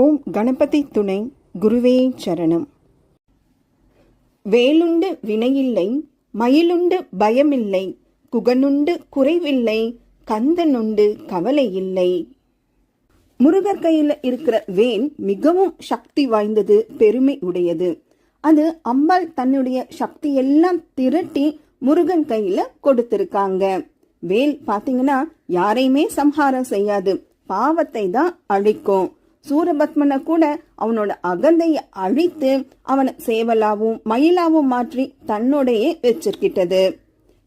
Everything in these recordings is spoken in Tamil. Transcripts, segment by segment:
ஓம் கணபதி துணை குருவே சரணம். வேலுண்டு வினையில்லை மயிலுண்டு பயமில்லை குகனுண்டு குறைவில்லை கந்தனுண்டு கவலை இல்லை முருகர் கையில் இருக்கிற வேல் மிகவும் சக்தி வாய்ந்தது பெருமை உடையது. அது அம்பாள் தன்னுடைய சக்தி எல்லாம் திரட்டி முருகன் கையில கொடுத்திருக்காங்க. வேல் பாத்தீங்கன்னா யாரையுமே சம்ஹாரம் செய்யாது பாவத்தை தான் அழிக்கும். சூரபத்மனை கூட அவனோட அகந்தையை அழித்து அவனை சேவலாவும் மயிலாவும் மாற்றி தன்னோடையே வச்சிருக்கிட்டது.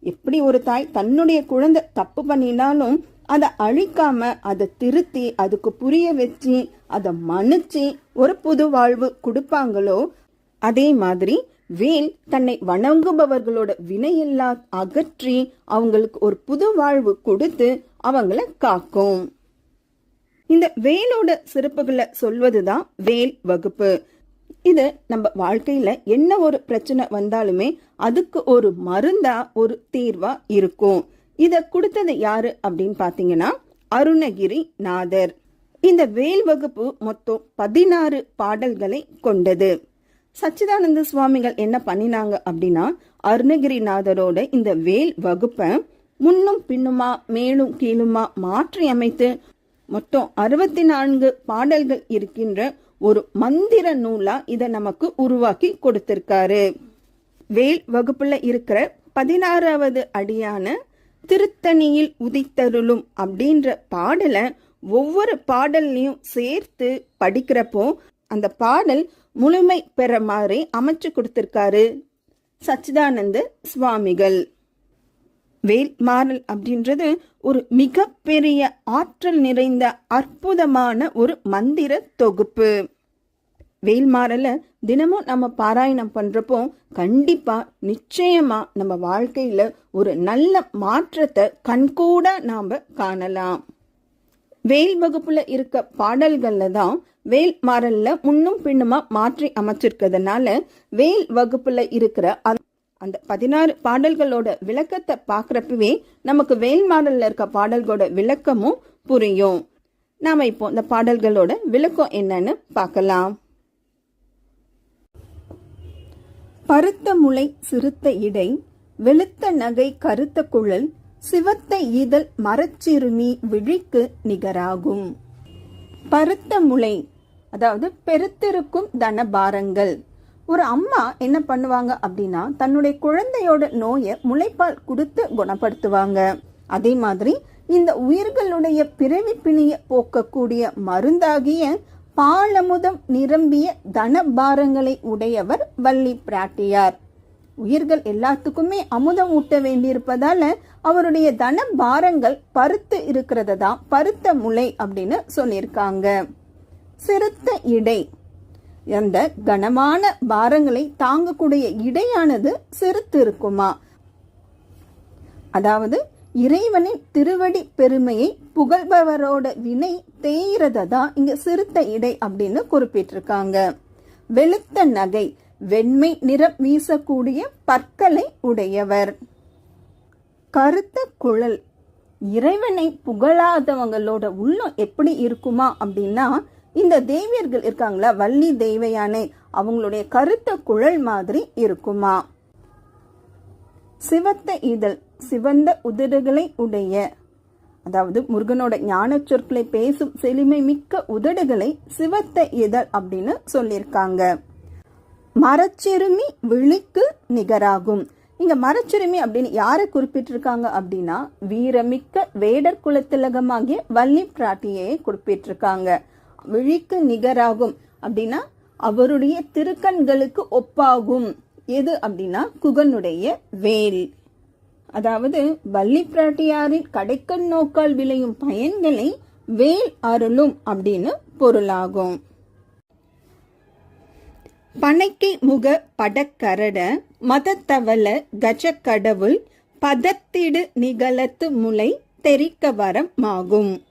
எப்படி ஒரு தாய் தன்னுடைய குழந்தை தப்பு பண்ணினாலும் அதை அழிக்காம அதை திருத்தி அதுக்கு புரிய வச்சு அதை மன்னிச்சு ஒரு புது வாழ்வு கொடுப்பாங்களோ அதே மாதிரி வேல் தன்னை வணங்குபவர்களோட வினையெல்லாம் அகற்றி அவங்களுக்கு ஒரு புது வாழ்வு கொடுத்து அவங்கள காக்கும். இந்த வேலோட சிறப்புகளை சொல்வதுதான் வேல் வகுப்பு. இது நம்ம வாழ்க்கையில என்ன ஒரு பிரச்சனை வந்தாலுமே அதுக்கு ஒரு மருந்தா ஒரு தீர்வா இருக்கும். இத கொடுத்தது யாரு அப்படின்னு பாத்தீங்கன்னா அருணகிரி நாதர். இந்த வேல் வகுப்பு மொத்தம் பதினாறு பாடல்களை கொண்டது. சச்சிதானந்த சுவாமிகள் என்ன பண்ணினாங்க அப்படின்னா அருணகிரிநாதரோட இந்த வேல் வகுப்பை முன்னும் பின்னுமா மேலும் கீழுமா மாற்றி அமைத்து மொத்தம் அறுபத்தி நான்கு பாடல்கள் இருக்கின்ற ஒரு மந்திர நூலா இதை நமக்கு உருவாக்கி கொடுத்திருக்காரு. வேல் வகுப்புல இருக்கிற பதினாறாவது அடியான திருத்தணியில் உதித்தருளும் அப்படின்ற பாடலை ஒவ்வொரு பாடல்லையும் சேர்த்து படிக்கிறப்போ அந்த பாடல் முழுமை பெற மாதிரி அமைச்சு கொடுத்திருக்காரு. சச்சிதானந்த சுவாமிகள். வேல் மாறல் அப்படின்றது ஒரு மிகப்பெரிய ஆற்றல் நிறைந்த அற்புதமான ஒரு மந்திர தொகுப்பு. வேல்மாறலை தினமும் நம்ம பாராயணம் பண்றப்போ கண்டிப்பா நிச்சயமா நம்ம வாழ்க்கையில ஒரு நல்ல மாற்றத்தை கண்கூட நாம காணலாம். வேல் வகுப்புல இருக்க பாடல்கள்ல தான் வேல் மாறல்ல முன்னும் பின்னுமா மாற்றி அமைச்சிருக்கிறதுனால வேல் வகுப்புல இருக்கிற அந்த- பதினாறு பாடல்களோட விளக்கத்தை பார்க்குறப்பவே நமக்கு வேல் மாடலில் இருக்க பாடல்களோட விளக்கமும் புரியும். நாம இப்போ இந்த பாடல்களோட விளக்கம் என்னன்னு பார்க்கலாம். பருத்த முளை சிறுத்த இடை வெளுத்த நகை கருத்த குழல் சிவத்த இதழ் மரச்சிறுமி விழிக்கு நிகராகும். பருத்த முளை அதாவது பெருத்திருக்கும் தனபாரங்கள் ஒரு அம்மா என்ன பண்ணுவாங்க அப்படின்னா தன்னுடைய குழந்தையோட நோயை முளைப்பால் கொடுத்து குணப்படுத்துவாங்க. அதே மாதிரி இந்த உயிர்களுடைய பிறவி பிணிய போக்கக்கூடிய மருந்தாகிய பாலமுதம் நிரம்பிய தன பாரங்களை உடையவர் வள்ளி பிராட்டியார். உயிர்கள் எல்லாத்துக்குமே அமுதம் ஊட்ட வேண்டியிருப்பதால அவருடைய தன பாரங்கள் பருத்து இருக்கிறது தான் பருத்த முளை அப்படின்னு சொல்லியிருக்காங்க. சிறுத்த இடை. அந்த கனமான பாரங்களை தாங்கக்கூடிய இடையானது சிறுத்து இருக்குமா அதாவது இறைவனின் திருவடி பெருமையை புகழ்பவரோட வினை தேய்றத தான் இங்க சிறுத்த இடை அப்படின்னு குறிப்பிட்டிருக்காங்க. வெளுத்த நகை வெண்மை நிறம் வீசக்கூடிய பற்களை உடையவர். கருத்த குழல் இறைவனை புகழாதவங்களோட உள்ளம் எப்படி இருக்குமா அப்படின்னா இந்த தேவியர்கள் இருக்காங்களா? வள்ளி தெய்வயானை அவங்களுடைய கருத்த குழல் மாதிரி இருக்குமா? சிவத்த இதழ் சிவந்த உதடுகளை உடைய அதாவது முருகனோட ஞான சொற்களை பேசும் செழுமை மிக்க உதடுகளை சிவத்த இதழ் அப்படின்னு சொல்லியிருக்காங்க. மரச்சிறுமி விழிக்கு நிகராகும். இங்க மரச்சிறுமி அப்படின்னு யாரை குறிப்பிட்டிருக்காங்க அப்படின்னா வீரமிக்க வேடர் குலத்திலகமாகிய வள்ளி பிராட்டியை குறிப்பிட்டிருக்காங்க. விழிக்கு நிகராகும். அப்படின்னா அவருடைய திருக்கண்களுக்கு ஒப்பாகும். எது அப்படின்னா குகனுடைய வேல். அதாவது வள்ளி பிராட்டியாரின் கடைக்கண் நோக்கால் விளையும் பயன்களை வேல் அருளும் அப்படின்னு பொருளாகும். பனைக்கை முக படக்கரட மதத்தவல கஜக்கடவுள் பதத்திடு நிகழத்து முளை தெரிக்க வரமாகும் ஆகும்.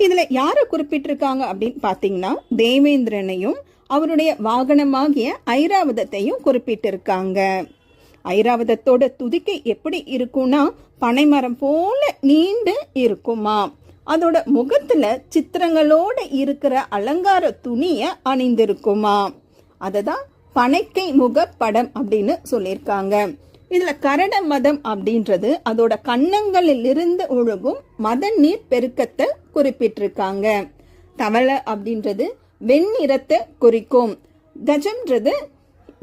இதில் யாரை குறிப்பிட்டிருக்காங்க அப்படின்னு பார்த்தீங்கன்னா தேவேந்திரனையும் அவருடைய வாகனமாகிய ஐராவதத்தையும் குறிப்பிட்டிருக்காங்க. ஐராவதத்தோட துதிக்கை எப்படி இருக்கும்னா பனைமரம் போல நீண்டு இருக்குமா? அதோட முகத்துல சித்திரங்களோட இருக்கிற அலங்கார துணிய அணிந்திருக்குமா? அததான் பனைக்கை முகப்படம் அப்படின்னு சொல்லியிருக்காங்க. இதுல கரட மதம் அப்படின்றது அதோட கன்னங்களில் இருந்து ஒழுகும் மத நீர் பெருக்கத்தை குறிப்பிட்டிருக்காங்க. தவளை அப்படின்றது வெண்ணிறத்தை குறிக்கும். கஜம்ன்றது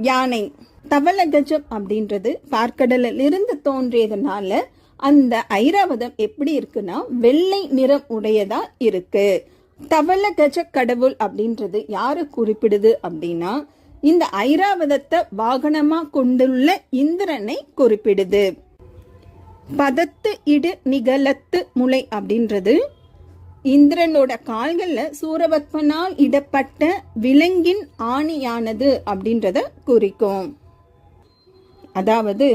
யானை. தவள கஜம் அப்படின்றது பார்க்கடலில் இருந்து தோன்றியதுனால அந்த ஐராவதம் எப்படி இருக்குன்னா வெள்ளை நிறம் உடையதா இருக்கு. தவள கஜ கடவுள் அப்படின்றது யாரு குறிப்பிடுது அப்படின்னா இந்த ஐராவதத்தை வாகனமா கொண்டுள்ள இந்திரனை குறிப்பிடுது. பதத்து இடு நிகழத்து முளை அப்படின்றது. இந்திரனோட கால்களில் சூரபத்மனால் இடப்பட்ட விலங்கின் ஆணியானது அப்படின்றத குறிக்கும். அதாவது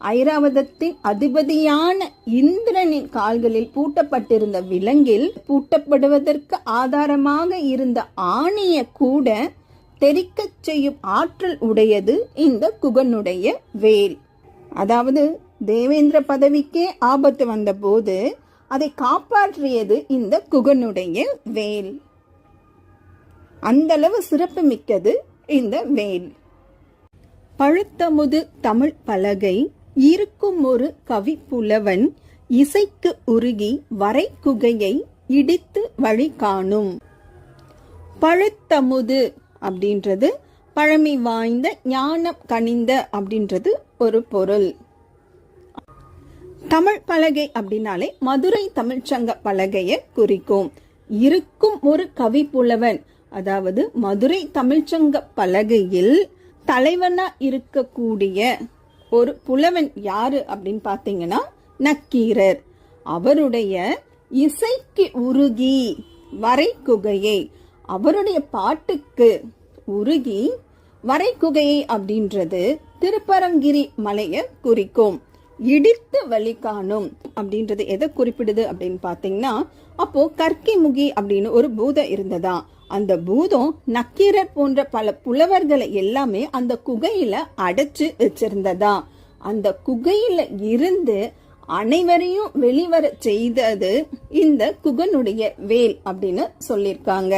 ஐராவதத்தின் அதிபதியான இந்திரனின் கால்களில் பூட்டப்பட்டிருந்த விலங்கில் பூட்டப்படுவதற்கு ஆதாரமாக இருந்த ஆணிய கூட தெரிக்கச் செய்யும் ஆற்றல் உடையது இந்த குகனுடைய வேல். அதாவது தேவேந்திர பதவிக்கே ஆபத்து வந்தபோது அதை காப்பாற்றியது இந்த குகனுடைய வேல். அந்தளவு சிறப்பு மிக்கது இந்த வேல். பழுத்தமுது தமிழ் பலகை இருக்கும் ஒரு கவி புலவன் இசைக்கு உருகி வரை குகையை இடித்து வழி காணும் பழுத்தமுது அப்படின்றது பழமை வாய்ந்த ஞானம் கனிந்த அப்படின்றது ஒரு பொருள். தமிழ் பலகை அப்படின்னாலே மதுரை தமிழ்ச்சங்க பலகையை குறிக்கும். இருக்கும் ஒரு கவி புலவன் அதாவது மதுரை தமிழ்ச்சங்க பலகையில் தலைவனா இருக்கக்கூடிய ஒரு புலவன் யாரு அப்படின்னு பார்த்தீங்கன்னா நக்கீரர். அவருடைய இசைக்கு உருகி வரை குகையை அவருடைய பாட்டுக்கு உருகி வரைக்குகையை அப்படின்றது திருப்பரங்கிரி மலையை குறிக்கும். இடித்து வழி காணும் அப்படின்றது எதை குறிப்பிடுது அப்படின்னு பாத்தீங்கன்னா அப்போ கற்கி முகி அப்படின்னு ஒரு பூதம் இருந்ததா? அந்த பூதம் நக்கீரர் போன்ற பல புலவர்களை எல்லாமே அந்த குகையில அடைச்சு வச்சிருந்ததா? அந்த குகையில இருந்து அனைவரையும் வெளிவர செய்தது இந்த குகனுடைய வேல் அப்படின்னு சொல்லியிருக்காங்க.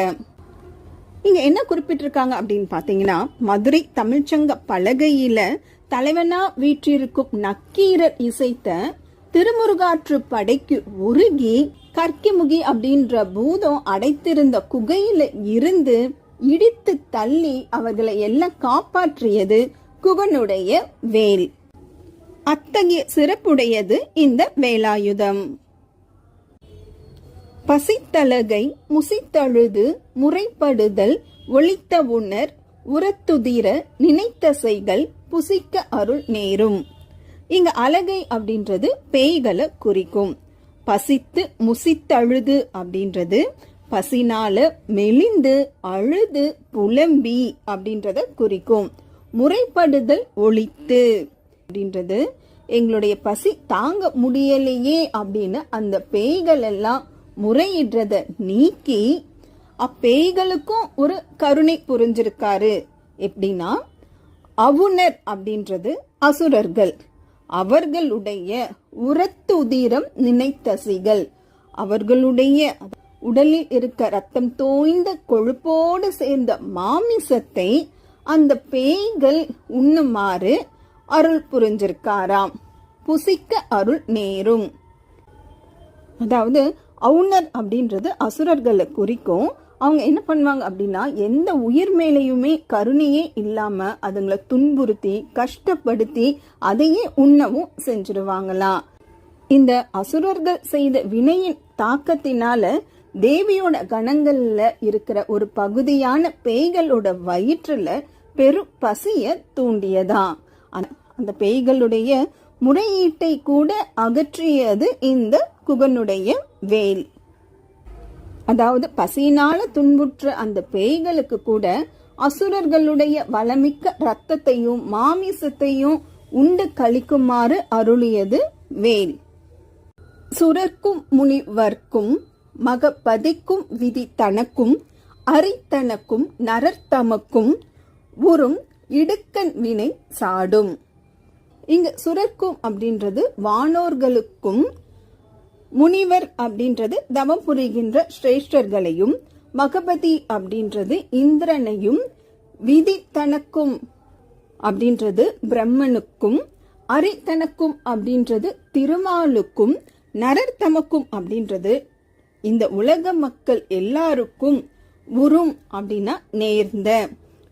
இங்க என்ன குறிப்பிட்டிருக்காங்க அப்படின்னு பாத்தீங்கன்னா மதுரை தமிழ்ச்சங்க பலகையில தலைவனா வீற்றிருக்கும் நக்கீரர் இசைத்த திருமுருகாற்று படைக்கு உருகி கற்கிமுகி அப்படின்ற பூதம் அடைத்திருந்த குகையில இருந்து இடித்து தள்ளி அவர்களை எல்லாம் காப்பாற்றியது குகனுடைய வேல். அத்தகைய சிறப்புடையது இந்த வேலாயுதம். பசித்தலகை முசித்தழுது முறைப்படுதல் ஒளித்த உணர் உரத்துதிர நினைத்தசைகள் புசிக்க அருள் நேரும். இங்க அலகை அப்படின்றது பேய்களை குறிக்கும். பசித்து முசித்தழுது அப்படின்றது பசினால மெலிந்து அழுது புலம்பி அப்படின்றத குறிக்கும். முறைப்படுதல் ஒழித்து அப்படின்றது எங்களுடைய பசி தாங்க முடியலையே அப்படின்னு அந்த பேய்கள் எல்லாம் முறையிடுறத நீக்கி அப்பேய்களுக்கும் ஒரு கருணை புரிஞ்சிருக்காரு. எப்படின்னா அவுணர் அப்படின்றது அசுரர்கள். அவர்களுடைய உரத்து உதிரம் நினைத்தசிகள். அவர்களுடைய உடலில் இருக்க ரத்தம் தோய்ந்த கொழுப்போடு சேர்ந்த மாமிசத்தை அந்த பேய்கள் உண்ணுமாறு அருள் புரிஞ்சிருக்காராம். புசிக்க அருள் நேரும். அதாவது அவுணர் அப்படின்றது அசுரர்களை குறிக்கும். அவங்க என்ன பண்ணுவாங்க அப்படின்னா எந்த உயிர் மேலேயுமே கருணையே இல்லாம அதுங்களை துன்புறுத்தி கஷ்டப்படுத்தி அதையே உண்ணவும் செஞ்சிருவாங்களாம் இந்த அசுரர்கள் செய்த வினையின் தாக்கத்தினால தேவியோட கணங்கள்ல இருக்கிற ஒரு பகுதியான பேய்களோட வயிற்றுல பெரும் பசிய தூண்டியதா? அந்த பேய்களுடைய முறையீட்டை கூட அகற்றியது இந்த குகனுடைய வேல். அதாவது பசியினால துன்புற்ற அந்த பேய்களுக்கு கூட அசுரர்களுடைய வளமிக்க ரத்தத்தையும் மாமிசத்தையும் உண்டு கழிக்குமாறு அருளியது வேல். சுரர்க்கும் முனிவர்க்கும் மகப்பதிக்கும் விதி தனக்கும் அரித்தனக்கும் நரர்த்தமக்கும் உறும் இடுக்கன் வினை சாடும். இங்க சுரர்க்கும் அப்படின்றது வானோர்களுக்கும் முனிவர் அப்படின்றது தவம் புரிகின்ற சிரேஷ்டர்களையும் மகபதி அப்படின்றது இந்திரனையும் விதி தனக்கும் அப்படின்றது பிரம்மனுக்கும் அரி தனக்கும் அப்படின்றது திருமாலுக்கும் நரர் தமக்கும் அப்படின்றது இந்த உலக மக்கள் எல்லாருக்கும் உறும் அப்படின்னா நேர்ந்த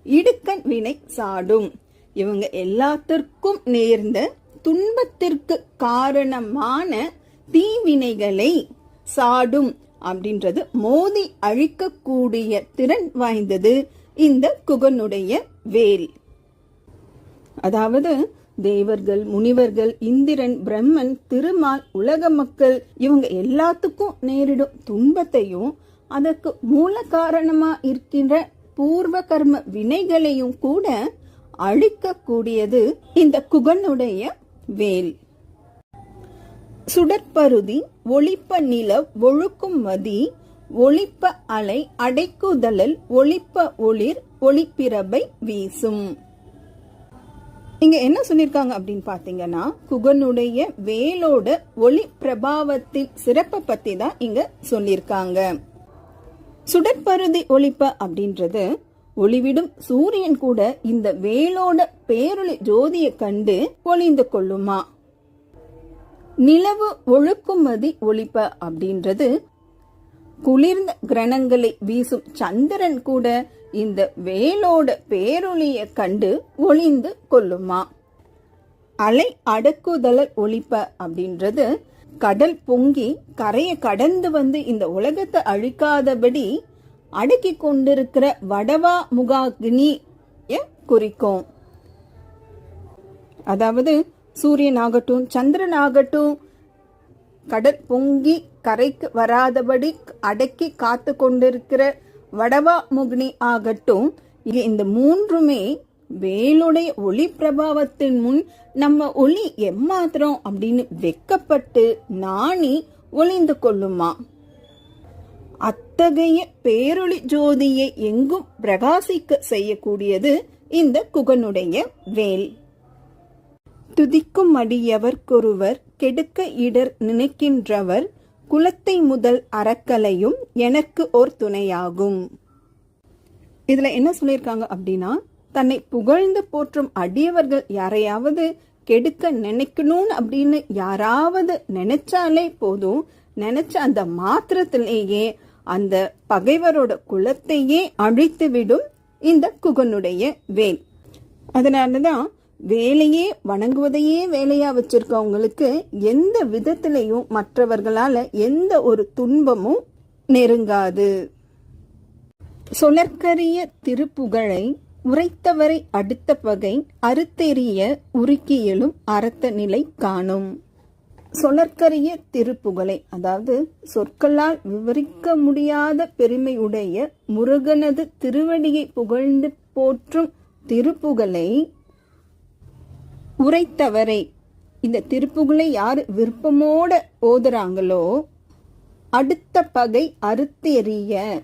இடுக்கன் வினை சாடும். இவங்க எல்லாத்திற்கும் நேர்ந்த துன்பத்திற்கு காரணமான தீவினைகளை சாடும் அப்படின்றது மோதி அழிக்கக்கூடிய திறன் வாய்ந்தது இந்த குகனுடைய வேல் அதாவது தேவர்கள் முனிவர்கள் இந்திரன் பிரம்மன் திருமால் உலக மக்கள் இவங்க எல்லாத்துக்கும் நேரிடும் துன்பத்தையும் அதற்கு மூல காரணமா இருக்கின்ற பூர்வ கர்ம வினைகளையும் கூட அழிக்கக்கூடியது இந்த குகனுடைய வேல் சுடற்பருதி ஒளிப்ப நில ஒழுக்கும் மதி ஒளிப்ப அலை அடைக்குதலல் ஒளிப்ப ஒளிர் ஒளிப்பிரபை வீசும். இங்க என்ன சொல்லிருக்காங்க அப்படின்னு பாத்தீங்கன்னா குகனுடைய வேலோட ஒளி பிரபாவத்தின் சிறப்பை பத்தி தான் இங்க சொல்லியிருக்காங்க சுடற்பருதி ஒளிப்ப அப்படின்றது ஒளிவிடும் சூரியன் கூட இந்த வேலோட பேரொளி ஜோதியை கண்டு பொழிந்து கொள்ளுமா? நிலவு ஒழுக்குமதி ஒளிப்ப அப்படின்றது. குளிர்ந்த கிரணங்களை வீசும் சந்திரன் கூட இந்த வேலோட பேரொளிய கண்டு ஒளிந்து கொள்ளுமா? அலை அடக்குதலர் ஒழிப்ப அப்படின்றது. கடல் பொங்கி கரையை கடந்து வந்து இந்த உலகத்தை அழிக்காதபடி அடக்கி கொண்டிருக்கிற வடவா முகாக்னி குறிக்கும். அதாவது சூரியன் ஆகட்டும் சந்திரன் ஆகட்டும் கடல் பொங்கி கரைக்கு வராதபடி அடக்கி காத்து கொண்டிருக்கிற வடவா முகினி ஆகட்டும் இந்த மூன்றுமே வேலுடைய ஒளி பிரபாவத்தின் முன் நம்ம ஒளி எம்மாத்திரம் அப்படின்னு வெக்கப்பட்டு நாணி ஒளிந்து கொள்ளுமா? அத்தகைய பேரொளி ஜோதியை எங்கும் பிரகாசிக்க செய்யக்கூடியது இந்த குகனுடைய வேல். துதிக்கும் அடியவர்க்கொருவர் கெடுக்க இடர் நினைக்கின்றவர் குலத்தை முதல் அறக்கலையும் எனக்கு ஓர் துணையாகும். இதில் என்ன சொல்லியிருக்காங்க அப்படின்னா தன்னை புகழ்ந்து போற்றும் அடியவர்கள் யாரையாவது கெடுக்க நினைக்கணும்னு அப்படின்னு யாராவது நினைச்சாலே போதும். நினைச்ச அந்த மாத்திரத்திலேயே அந்த பகைவரோட குலத்தையே அழித்து விடும் இந்த குகனுடைய வேல். அதனாலதான் வேலையே வணங்குவதையே வேலையா வச்சிருக்கவங்களுக்கு எந்த விதத்திலையும் மற்றவர்களால எந்த ஒரு துன்பமும் நெருங்காது. சொலற்கரிய திருப்புகழை உரைத்தவரை அடுத்த பகை அறுத்தெறிய உருக்கியலும் அறத்த நிலை காணும். சொலற்கரிய திருப்புகழை அதாவது சொற்களால் விவரிக்க முடியாத பெருமையுடைய முருகனது திருவடியை புகழ்ந்து போற்றும் திருப்புகழை உரைத்தவரை. இந்த திருப்புகளை யார் விருப்பமோட ஓதுறாங்களோ அடுத்த பகை அறுத்தெறிய.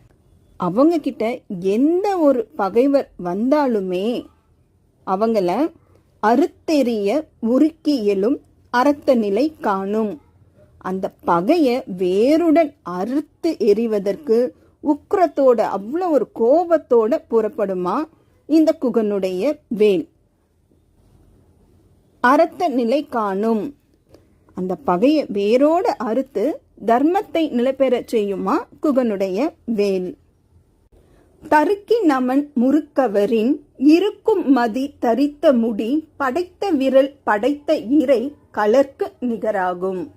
அவங்க கிட்ட எந்த ஒரு பகைவர் வந்தாலுமே அவங்கள அறுத்தெறிய உருக்கியலும் அறத்த நிலை காணும். அந்த பகைய வேருடன் அறுத்து எறிவதற்கு உக்கரத்தோட அவ்வளோ ஒரு கோபத்தோட புறப்படுமா? இந்த குகனுடைய வேல். அறத்த நிலை காணும். அந்த பகையை வேரோட அறுத்து தர்மத்தை நிலைபெறச் செய்யுமா குகனுடைய வேல். தருக்கி நமன் முறுக்கவரின் இருக்கும் மதி தரித்த முடி படைத்த விரல் படைத்த இறை கலர்க்கு நிகராகும்.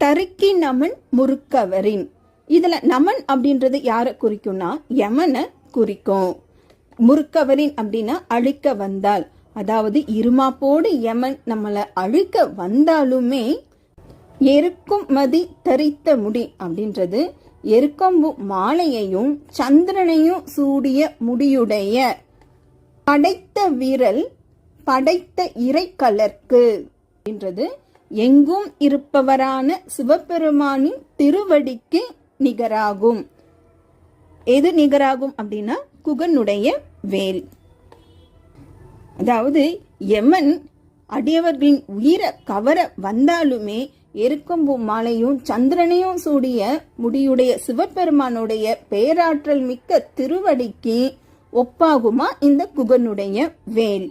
தருக்கி நமன் முறுக்கவரின். இதுல நமன் அப்படின்றது யார குறிக்கும்னா யமனை குறிக்கும். முறுக்கவரின் அப்படின்னா அழிக்க வந்தால். அதாவது இருமாப்போடு யமன் நம்மளை அழுக்க வந்தாலுமே எருக்குமதி தரித்த முடி அப்படின்றது எருக்கம்பு மாலையையும் சந்திரனையும் சூடிய முடியுடைய படைத்த விரல் படைத்த இறை கலர்க்கு என்றது எங்கும் இருப்பவரான சிவபெருமானின் திருவடிக்கு நிகராகும். எது நிகராகும் அப்படின்னா குகனுடைய வேல். அதாவது யமன் அடியவர்களின் உயிரை கவர வந்தாலுமே எருக்கம்பூ மாலையும் சந்திரனையும் சூடிய முடியுடைய சிவபெருமானுடைய பேராற்றல் மிக்க திருவடிக்கு ஒப்பாகுமா இந்த குகனுடைய வேல்?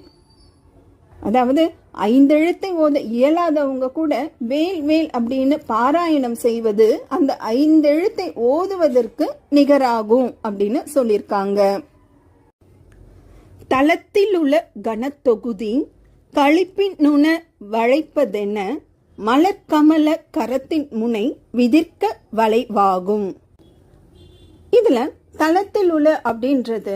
அதாவது ஐந்தெழுத்தை ஓத இயலாதவங்க கூட வேல் வேல் அப்படின்னு பாராயணம் செய்வது அந்த ஐந்தெழுத்தை ஓதுவதற்கு நிகராகும் அப்படின்னு சொல்லியிருக்காங்க. தளத்தில் உள்ள கனத்தொகுதி களிப்பின் நுண வளைப்பதென மலர்கமல கரத்தின் முனை விதிர்க்க வளைவாகும். இதில் தளத்தில் உள்ள அப்படின்றது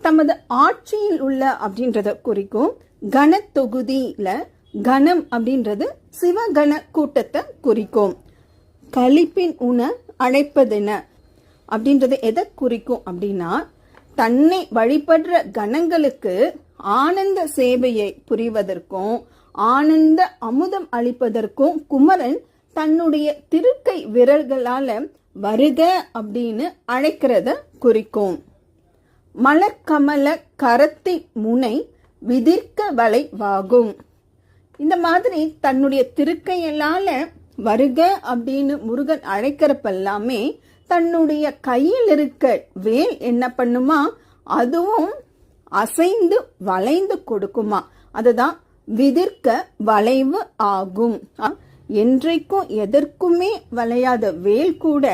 தமது ஆட்சியில் உள்ள அப்படின்றத குறிக்கும் கனத்தொகுதியில் கணம் அப்படின்றது சிவகண கூட்டத்தை குறிக்கும். களிப்பின் உண அழைப்பதென அப்படின்றது எதை குறிக்கும் அப்படின்னா தன்னை வழிபடுற கணங்களுக்கு ஆனந்த சேவையை புரிவதற்கும் ஆனந்த அமுதம் அளிப்பதற்கும் குமரன் தன்னுடைய திருக்கை விரல்களால வருக அப்படின்னு அழைக்கிறத குறிக்கும். மலர்கமல கரத்தை முனை விதிர்க்க வளைவாகும் இந்த மாதிரி தன்னுடைய திருக்கையலால வருக அப்படின்னு முருகன் அழைக்கிறப்பெல்லாமே தன்னுடைய கையில் இருக்க வேல் என்ன பண்ணுமா? அதுவும் அசைந்து வளைந்து கொடுக்குமா? அதுதான் விதிர்க்க வளைவு ஆகும். என்றைக்கும் எதற்குமே வளையாத வேல் கூட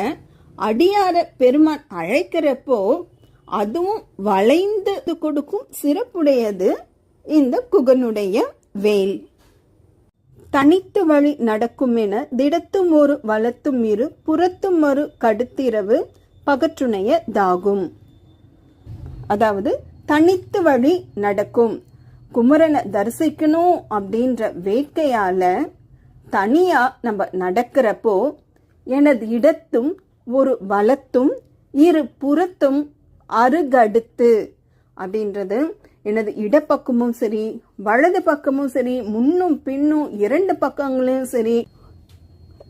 அடியார பெருமான் அழைக்கிறப்போ அதுவும் வளைந்து கொடுக்கும் சிறப்புடையது இந்த குகனுடைய வேல். தனித்து வழி நடக்கும் என திடத்தும் ஒரு வலத்தும் இரு புறத்தும் ஒரு கடுத்திரவு பகற்றுணைய தாகும். அதாவது தனித்து வழி நடக்கும். குமரனை தரிசிக்கணும் அப்படின்ற வேட்கையால தனியா நம்ம நடக்கிறப்போ எனது இடத்தும் ஒரு வளத்தும் இரு புறத்தும் அருகடுத்து அப்படின்றது எனது இடப்பக்கமும் சரி வலது பக்கமும் சரி முன்னும் பின்னும் இரண்டு பக்கங்களும் சரி.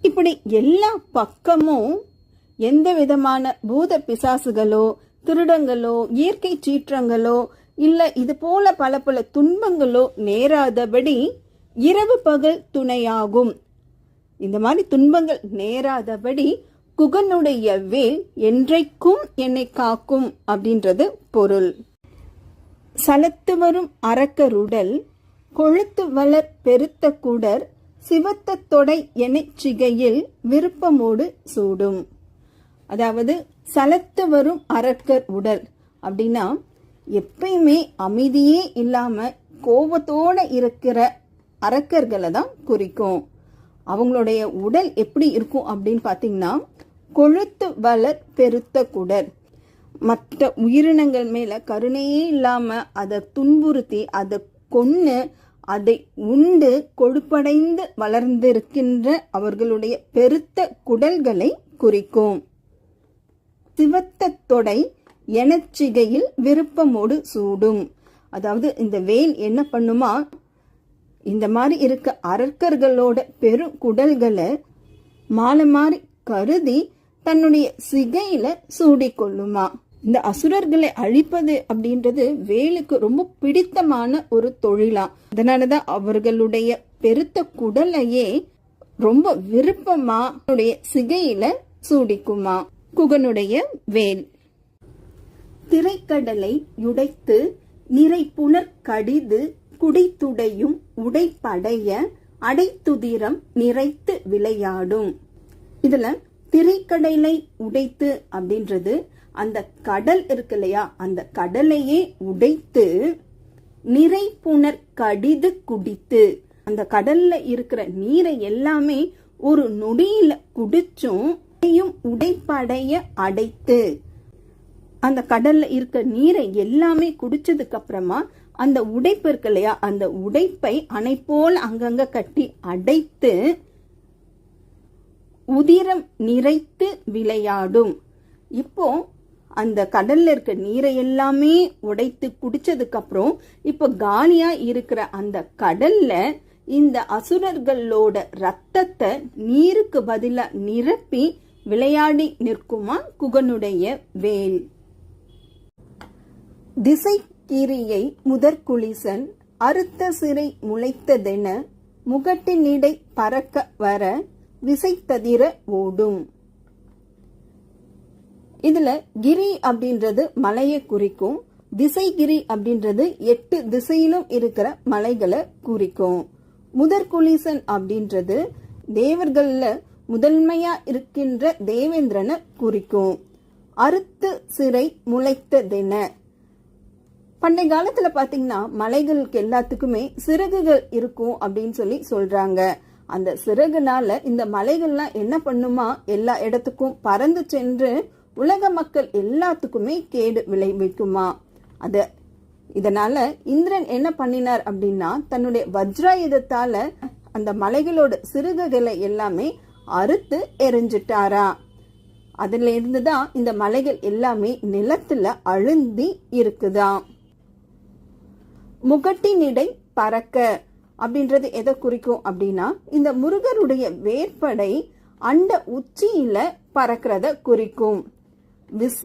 இப்படி எல்லா பக்கமும் எந்த விதமான பூத பிசாசுகளோ திருடங்களோ இயற்கை சீற்றங்களோ இல்ல இது போல பல பல துன்பங்களோ நேராதபடி இரவு பகல் துணையாகும். இந்த மாதிரி துன்பங்கள் நேராதபடி குகனுடைய வேல் என்றைக்கும் என்னை காக்கும் அப்படின்றது பொருள். சலத்து வரும் அரக்கருடல் கொழுத்து வளர் பெருத்த குடர் சிவத்த தொடை எனச்சிகையில் விருப்பமோடு சூடும். அதாவது சலத்து வரும் அரக்கர் உடல். அப்படின்னா எப்பயுமே அமைதியே இல்லாம கோபத்தோட இருக்கிற அரக்கர்களை தான் குறிக்கும். அவங்களுடைய உடல் எப்படி இருக்கும் அப்படின்னு பார்த்தீங்கன்னா கொழுத்து வளர் பெருத்த குடர். மற்ற உயிரினங்கள் மேலே கருணையே இல்லாமல் அதை துன்புறுத்தி அதை கொன்று அதை உண்டு கொழுப்படைந்து வளர்ந்திருக்கின்ற அவர்களுடைய பெருத்த குடல்களை குறிக்கும். சிவத்த தொடை எனச்சிகையில் விருப்பமோடு சூடும். அதாவது இந்த வேல் என்ன பண்ணுமா? இந்த மாதிரி இருக்க அரக்கர்களோட பெரு குடல்களை மாலை மாதிரி கருதி தன்னுடைய சிகையில சூடிக்கொள்ளுமா? இந்த அசுரர்களை அழிப்பது அப்படின்றது வேலுக்கு ரொம்ப பிடித்தமான ஒரு தொழிலா. அதனாலதான் அவர்களுடைய பெருத்த குடலையே ரொம்ப விருப்பமா சிகையில சூடிக்குமா. குகனுடைய வேல். திரைக்கடலை யுடைத்து நிறை புனர் கடிது குடைத்துடையும் உடைப்படைய அடைத்துதிரம் நிறைத்து விளையாடும். இதுல திரைக்கடலை உடைத்து அப்படின்றது அந்த கடல் இருக்கு இல்லையா? அந்த கடலையே உடைத்து நிறை புனர் கடிது குடித்து அந்த கடல்ல இருக்கிற நீரை எல்லாமே ஒரு நொடியில குடிச்சும் உடைப்படைய அடைத்து அந்த கடல்ல இருக்க நீரை எல்லாமே குடிச்சதுக்கு அப்புறமா அந்த உடைப்பு இருக்கு இல்லையா? அந்த உடைப்பை அணைப்போல் அங்கங்க கட்டி அடைத்து உதிரம் நிறைத்து விளையாடும். இப்போ அந்த கடல்ல இருக்க நீரை எல்லாமே உடைத்து குடிச்சதுக்கு அப்புறம் இப்போ காலியா இருக்கிற அந்த கடல்ல இந்த அசுரர்களோட ரத்தத்தை நீருக்கு பதிலா நிரப்பி விளையாடி நிற்குமா குகனுடைய வேல். திசை கீரியை முதற்குளிசன் அறுத்த சிறை முளைத்ததென முகட்டினிடை பறக்க வர விசைத்ததிர ஓடும். இதுல கிரி அப்படின்றது மலையை குறிக்கும் திசைகிரி அப்படின்றது எட்டு திசையிலும் இருக்கிற மலைகளை குறிக்கும். முதற்குலீசன் அப்படின்றது தேவர்கள்ல முதன்மையா இருக்கின்ற தேவேந்திரனை குறிக்கும். அறுத்து சிறை முளைத்ததென பண்டை காலத்துல பாத்தீங்கன்னா மலைகளுக்கு எல்லாத்துக்குமே சிறகுகள் இருக்கும் அப்படின்னு சொல்லி சொல்றாங்க. அந்த சிறகுனால இந்த மலைகள்லாம் என்ன பண்ணுமா? எல்லா இடத்துக்கும் பறந்து சென்று உலக மக்கள் எல்லாத்துக்குமே கேடு விளைவிக்குமா அது இதனால இந்திரன் என்ன பண்ணினார் அப்படின்னா தன்னுடைய வஜ்ராயுதத்தால அந்த மலைகளோட சிறுகுகளை எல்லாமே அறுத்து எரிஞ்சிட்டாரா? அதுல இருந்துதான் இந்த மலைகள் எல்லாமே நிலத்துல அழுந்தி இருக்குதாம் முகட்டினிடை பறக்க அப்படின்றது எதை குறிக்கும் அப்படின்னா இந்த முருகருடைய வேர்படை அண்ட உச்சியில பறக்கிறத குறிக்கும். விஸ்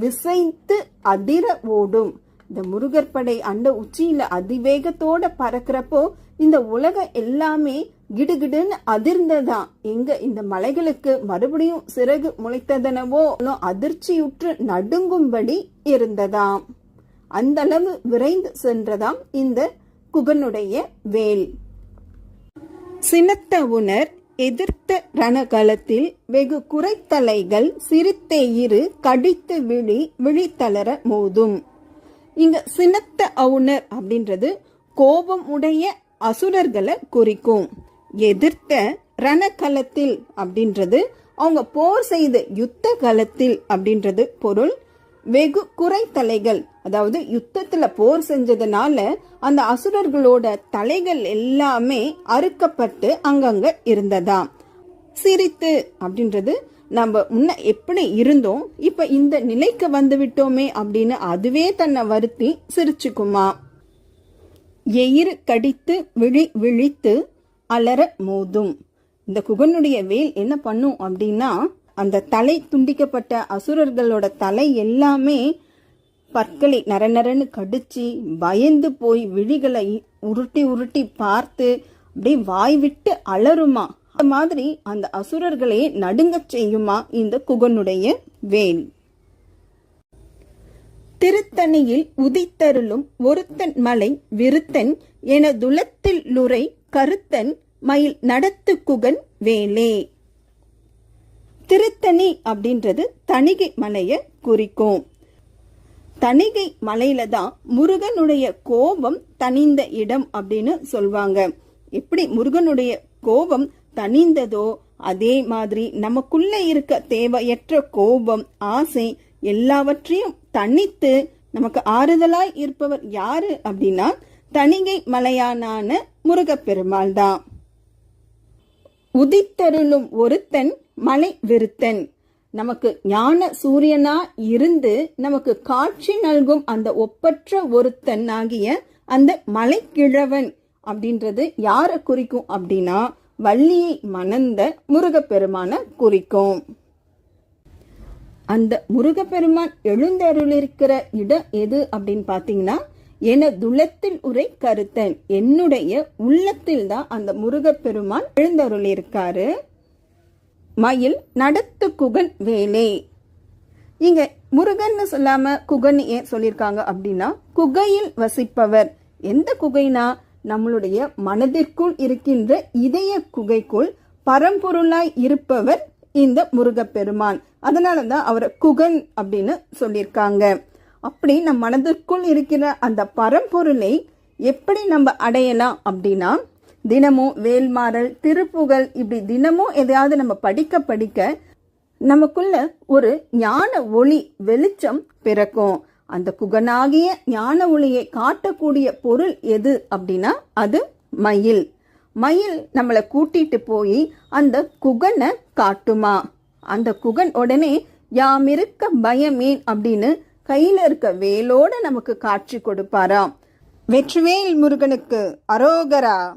விசைத்து அதிர ஓடும். இந்த முருகர் படை அந்த உச்சியில அதிவேகத்தோட பறக்கிறப்போ இந்த உலகம் எல்லாமே கிடுகிடுன்னு அதிர்ந்ததாம் எங்க இந்த மலைகளுக்கு மறுபடியும் சிறகு முளைத்ததனவோ? அதிர்ச்சியுற்று நடுங்கும்படி இருந்ததாம். அந்த அளவு விரைந்து சென்றதாம் இந்த குகனுடைய வேல். சினத்த உணர் எதிர்த்த ரணகலத்தில் வெகு குறைத்தலைகள் சிரித்தே இரு கடித்து விழி விழித்தளர மோதும். இங்க சினத்த அவுணர் அப்படின்றது கோபம் உடைய அசுரர்களை குறிக்கும். எதிர்த்த ரணகலத்தில் அப்படின்றது அவங்க போர் செய்த யுத்த கலத்தில் அப்படின்றது பொருள். வெகு குறைத்தலைகள் அதாவது யுத்தத்துல போர் செஞ்சதுனால அந்த அசுரர்களோட தலைகள் எல்லாமே அறுக்கப்பட்டு அங்கங்க இருந்ததாம் சிரித்து அப்படின்றது நம்ம முன்ன எப்படி இருந்தோம் இப்ப இந்த நிலைக்கு வந்து விட்டோமே அப்படின்னு அதுவே தன்னை வருத்தி சிரிச்சுக்குமா. எயிறு கடித்து விழி விழித்து அலற மோதும். இந்த குகனுடைய வேல் என்ன பண்ணும் அப்படின்னா அந்த தலை துண்டிக்கப்பட்ட அசுரர்களோட தலை எல்லாமே பற்களை நர நரன்னு கடிச்சு பயந்து போய் விழிகளை உருட்டி உருட்டி பார்த்து அப்படியே வாய் விட்டு அலருமா அந்த மாதிரி அந்த அசுரர்களையே நடுங்கச் செய்யுமா இந்த குகனுடைய வேல். திருத்தணியில் உதித்தருளும் ஒருத்தன் மலை விருத்தன் என துலத்தில் லுரை கருத்தன் மயில் நடத்து குகன் வேலே. திருத்தணி அப்படின்றது தணிகை மலையை குறிக்கும். தணிகை மலையில தான் முருகனுடைய கோபம் தனிந்த இடம் அப்படின்னு சொல்வாங்க. எப்படி முருகனுடைய கோபம் தனிந்ததோ அதே மாதிரி நமக்குள்ள இருக்க தேவையற்ற கோபம் ஆசை எல்லாவற்றையும் தனித்து நமக்கு ஆறுதலாய் இருப்பவர் யாரு அப்படின்னா தணிகை மலையானான முருகப்பெருமாள் தான். உதித்தருளும் ஒருத்தன் மலை விருத்தன். நமக்கு ஞான சூரியனா இருந்து நமக்கு காட்சி நல்கும் அந்த ஒப்பற்ற ஒருத்தன் ஆகிய அந்த மலைக்கிழவன் அப்படின்றது யாரை குறிக்கும் அப்படின்னா வள்ளியை மணந்த முருகப்பெருமான குறிக்கும். அந்த முருகப்பெருமான் எழுந்தருளிருக்கிற இடம் எது அப்படின்னு பார்த்தீங்கன்னா என துளத்தில் உரை கருத்தன். என்னுடைய உள்ளத்தில் தான் அந்த முருகப்பெருமான் எழுந்தருளிருக்காரு மயில் நடத்து குகன் வேலே. இங்க முருகன்னு சொல்லாம குகன் ஏன் சொல்லியிருக்காங்க அப்படின்னா குகையில் வசிப்பவர். எந்த குகைனா நம்மளுடைய மனதிற்குள் இருக்கின்ற இதய குகைக்குள் பரம்பொருளாய் இருப்பவர் இந்த முருகப்பெருமான். அதனாலதான் அவரை குகன் அப்படின்னு சொல்லியிருக்காங்க அப்படி நம் மனதிற்குள் இருக்கிற அந்த பரம்பொருளை எப்படி நம்ம அடையலாம் அப்படின்னா தினமும் வேல்மாறல் திருப்புகழ் இப்படி தினமும் எதையாவது நம்ம படிக்க படிக்க நமக்குள்ள ஒரு ஞான ஒளி வெளிச்சம் பிறக்கும். அந்த குகனாகிய ஞான ஒளியை காட்டக்கூடிய பொருள் எது அப்படின்னா அது மயில். மயில் நம்மளை கூட்டிட்டு போய் அந்த குகனை காட்டுமா? அந்த குகன் உடனே யாம் இருக்க பயமேன் அப்படின்னு கையில இருக்க வேலோட நமக்கு காட்சி கொடுப்பாராம். வெற்றிவேல் முருகனுக்கு அரோகரா.